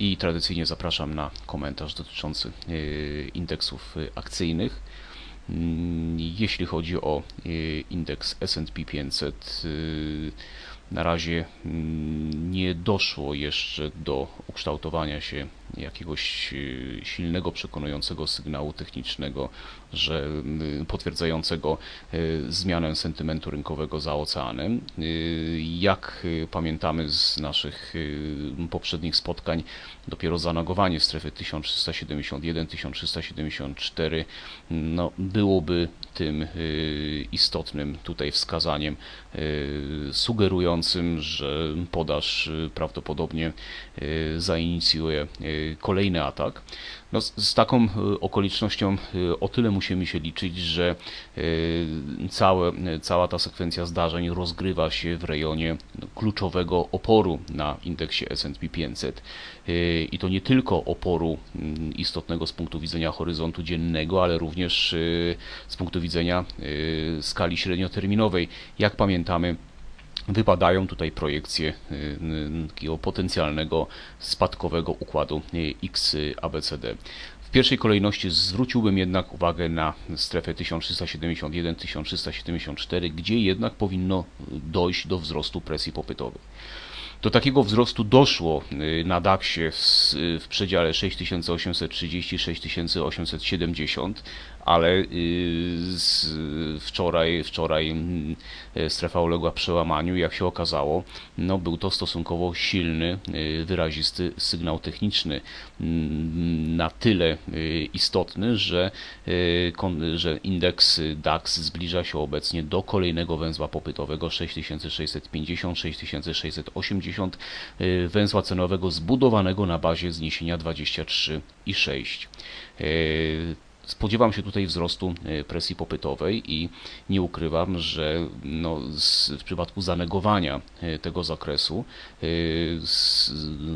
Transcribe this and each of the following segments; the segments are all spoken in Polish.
i tradycyjnie zapraszam na komentarz dotyczący y, indeksów y, akcyjnych. Mm, Jeśli chodzi o y, indeks S&P 500, y, na razie mm, nie doszło jeszcze do ukształtowania się jakiegoś y, silnego, przekonującego sygnału technicznego, że y, potwierdzającego y, zmianę sentymentu rynkowego za oceanem. Jak pamiętamy z naszych poprzednich spotkań, dopiero zanogowanie strefy 1371-1374 no, byłoby tym istotnym tutaj wskazaniem y, że podaż y, prawdopodobnie y, zainicjuje y, kolejny atak. No, z, taką okolicznością o tyle musimy się liczyć, że całe, cała ta sekwencja zdarzeń rozgrywa się w rejonie kluczowego oporu na indeksie S&P 500 Y, i to nie tylko oporu mm, istotnego z punktu widzenia horyzontu dziennego, ale również z punktu widzenia skali średnioterminowej. Jak pamiętamy, wypadają tutaj projekcje y, y, takiego potencjalnego spadkowego układu y, XABCD. W pierwszej kolejności zwróciłbym jednak uwagę na strefę 1371-1374, gdzie jednak powinno dojść do wzrostu presji popytowej. Do takiego wzrostu doszło y, na DAX-ie w, w przedziale 6830-6870, ale y, wczoraj, wczoraj mm, strefa uległa przełamaniu. Jak się okazało, no, był to stosunkowo silny, y, wyrazisty sygnał techniczny, mm, na tyle y, istotny, że, y, że indeks DAX zbliża się obecnie do kolejnego węzła popytowego 6650-6680, y, węzła cenowego zbudowanego na bazie zniesienia 23,6. Y, Spodziewam się tutaj wzrostu y, presji popytowej i nie ukrywam, że no, w przypadku zanegowania tego zakresu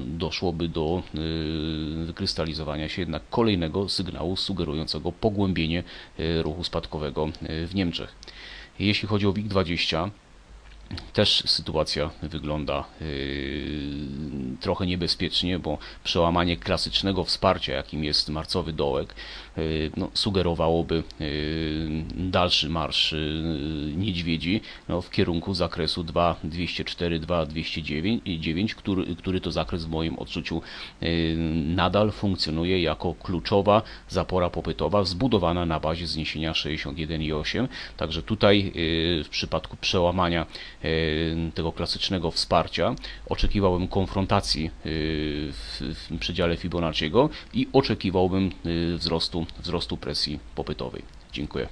doszłoby do wykrystalizowania się jednak kolejnego sygnału sugerującego pogłębienie ruchu spadkowego w Niemczech. Jeśli chodzi o WIG20, też sytuacja wygląda yy, trochę niebezpiecznie, bo przełamanie klasycznego wsparcia, jakim jest marcowy dołek, yy, no, sugerowałoby yy, dalszy marsz yy, niedźwiedzi no, w kierunku zakresu 2.204-2.209, który, który to zakres w moim odczuciu nadal funkcjonuje jako kluczowa zapora popytowa zbudowana na bazie zniesienia 61,8. Także tutaj w przypadku przełamania tego klasycznego wsparcia oczekiwałbym konfrontacji e, w, przedziale Fibonacciego i oczekiwałbym e, wzrostu, wzrostu presji popytowej. Dziękuję.